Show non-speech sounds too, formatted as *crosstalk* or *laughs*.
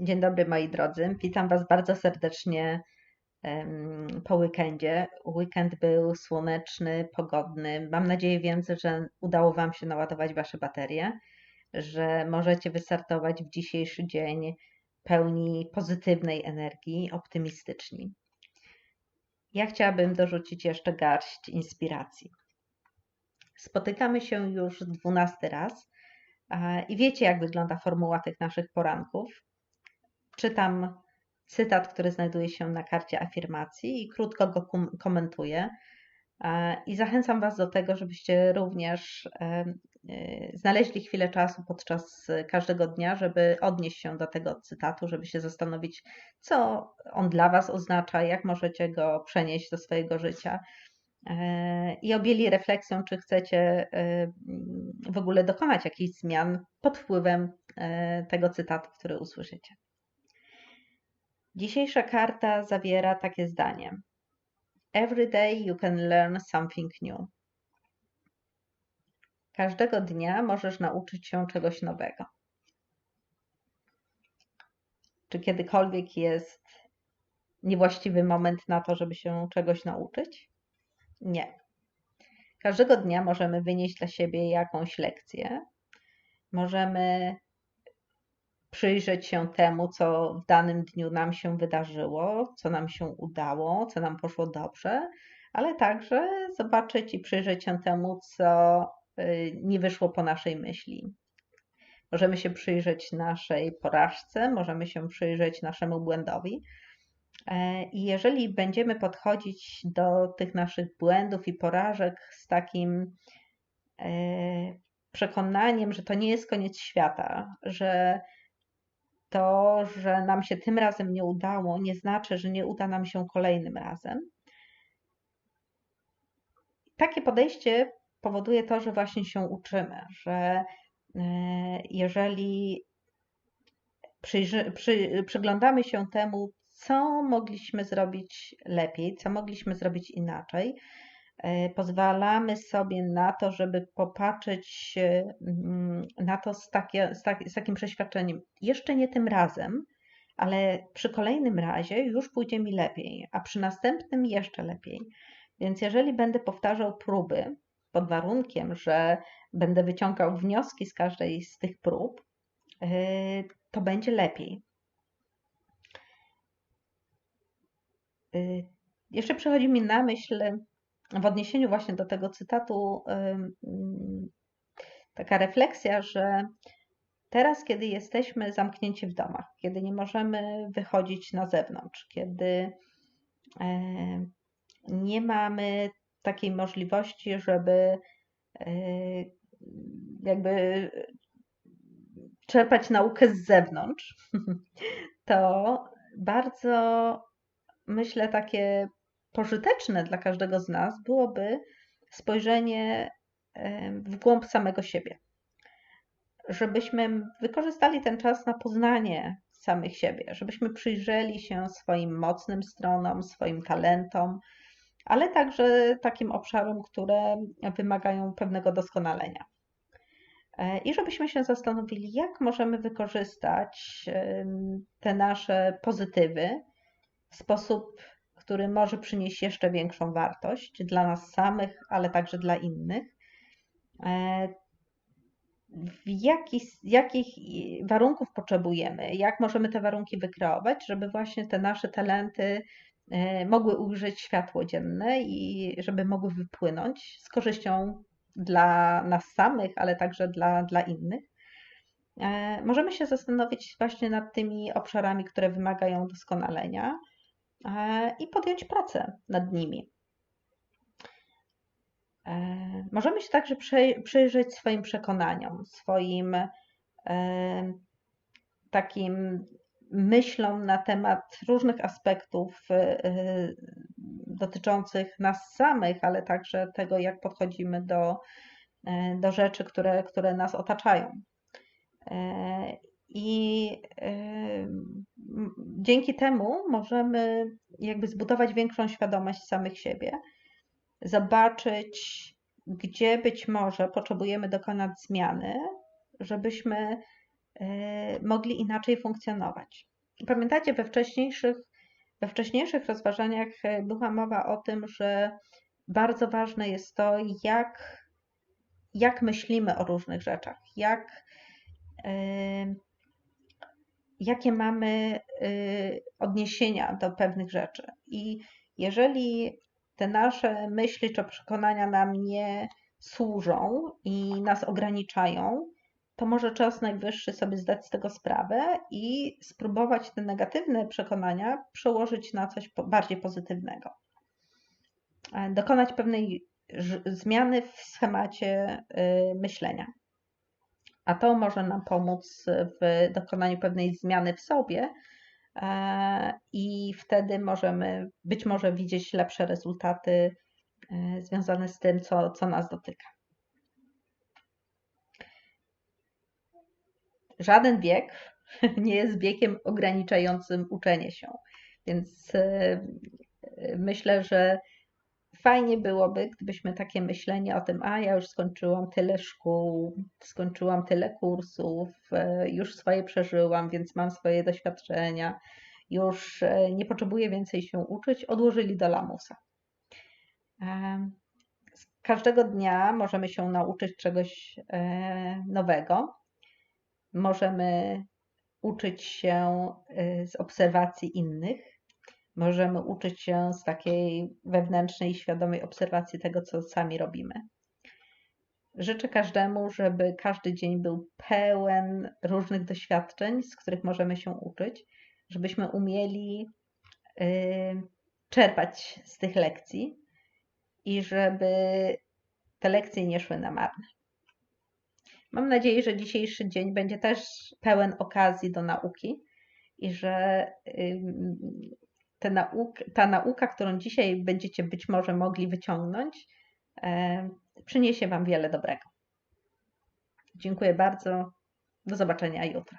Dzień dobry moi drodzy. Witam Was bardzo serdecznie po weekendzie. Weekend był słoneczny, pogodny. Mam nadzieję więc, że udało Wam się naładować Wasze baterie, że możecie wystartować w dzisiejszy dzień pełni pozytywnej energii, optymistyczni. Ja chciałabym dorzucić jeszcze garść inspiracji. Spotykamy się już dwunasty raz i wiecie, jak wygląda formuła tych naszych poranków. Czytam cytat, który znajduje się na karcie afirmacji i krótko go komentuję. I zachęcam Was do tego, żebyście również e, znaleźli chwilę czasu podczas każdego dnia, żeby odnieść się do tego cytatu, żeby się zastanowić, co on dla Was oznacza, jak możecie go przenieść do swojego życia. E, I objęli refleksją, czy chcecie e, w ogóle dokonać jakichś zmian pod wpływem tego cytatu, który usłyszycie. Dzisiejsza karta zawiera takie zdanie. Every day you can learn something new. Każdego dnia możesz nauczyć się czegoś nowego. Czy kiedykolwiek jest niewłaściwy moment na to, żeby się czegoś nauczyć? Nie. Każdego dnia możemy wynieść dla siebie jakąś lekcję. Możemy przyjrzeć się temu, co w danym dniu nam się wydarzyło, co nam się udało, co nam poszło dobrze, ale także zobaczyć i przyjrzeć się temu, co y, nie wyszło po naszej myśli. Możemy się przyjrzeć naszej porażce, możemy się przyjrzeć naszemu błędowi. E, I jeżeli będziemy podchodzić do tych naszych błędów i porażek z takim e, przekonaniem, że to nie jest koniec świata, że to, że nam się tym razem nie udało, nie znaczy, że nie uda nam się kolejnym razem. Takie podejście powoduje to, że właśnie się uczymy, że e, jeżeli przyjrzy, przy, przyglądamy się temu, co mogliśmy zrobić lepiej, co mogliśmy zrobić inaczej, pozwalamy sobie na to, żeby popatrzeć mm, na to z, takie, z, tak, z takim przeświadczeniem, jeszcze nie tym razem, ale przy kolejnym razie już pójdzie mi lepiej, a przy następnym jeszcze lepiej. Więc jeżeli będę powtarzał próby pod warunkiem, że będę wyciągał wnioski z każdej z tych prób, e, to będzie lepiej. E, jeszcze przychodzi mi na myśl w odniesieniu właśnie do tego cytatu taka refleksja, że teraz, kiedy jesteśmy zamknięci w domach, kiedy nie możemy wychodzić na zewnątrz, kiedy nie mamy takiej możliwości, żeby e, jakby czerpać naukę z zewnątrz, *laughs* to bardzo myślę takie pożyteczne dla każdego z nas byłoby spojrzenie w głąb samego siebie. Żebyśmy wykorzystali ten czas na poznanie samych siebie, żebyśmy przyjrzeli się swoim mocnym stronom, swoim talentom, ale także takim obszarom, które wymagają pewnego doskonalenia. E, I żebyśmy się zastanowili, jak możemy wykorzystać te nasze pozytywy w sposób który może przynieść jeszcze większą wartość dla nas samych, ale także dla innych. E, jakich, jakich warunków potrzebujemy, jak możemy te warunki wykreować, żeby właśnie te nasze talenty e, mogły ujrzeć światło dzienne i żeby mogły wypłynąć z korzyścią dla nas samych, ale także dla, dla innych. E, możemy się zastanowić właśnie nad tymi obszarami, które wymagają doskonalenia i podjąć pracę nad nimi. E, możemy się także przyjrzeć swoim przekonaniom, swoim e, takim myślom na temat różnych aspektów dotyczących nas samych, ale także tego, jak podchodzimy do, do rzeczy, które, które nas otaczają. I dzięki temu możemy jakby zbudować większą świadomość samych siebie, zobaczyć, gdzie być może potrzebujemy dokonać zmiany, żebyśmy mogli inaczej funkcjonować. Pamiętacie, we wcześniejszych, we wcześniejszych rozważaniach była mowa o tym, że bardzo ważne jest to, jak, jak myślimy o różnych rzeczach, jak, jakie mamy odniesienia do pewnych rzeczy. I jeżeli te nasze myśli czy przekonania nam nie służą i nas ograniczają, to może czas najwyższy sobie zdać z tego sprawę i spróbować te negatywne przekonania przełożyć na coś bardziej pozytywnego. E, dokonać pewnej zmiany w schemacie y, myślenia. A to może nam pomóc w dokonaniu pewnej zmiany w sobie, e, i wtedy możemy być może widzieć lepsze rezultaty e, związane z tym, co, co nas dotyka. Żaden wiek *laughs* nie jest wiekiem ograniczającym uczenie się, więc myślę, że fajnie byłoby, gdybyśmy takie myślenie o tym, a ja już skończyłam tyle szkół, skończyłam tyle kursów, e, już swoje przeżyłam, więc mam swoje doświadczenia, już e, nie potrzebuję więcej się uczyć, odłożyli do lamusa. E, każdego dnia możemy się nauczyć czegoś nowego. Możemy uczyć się z obserwacji innych możemy uczyć się z takiej wewnętrznej, świadomej obserwacji tego, co sami robimy. Życzę każdemu, żeby każdy dzień był pełen różnych doświadczeń, z których możemy się uczyć, żebyśmy umieli y, czerpać z tych lekcji i żeby te lekcje nie szły na marne. Mam nadzieję, że dzisiejszy dzień będzie też pełen okazji do nauki i że te nauk, ta nauka, którą dzisiaj będziecie być może mogli wyciągnąć, e, przyniesie Wam wiele dobrego. Dziękuję bardzo. Do zobaczenia jutro.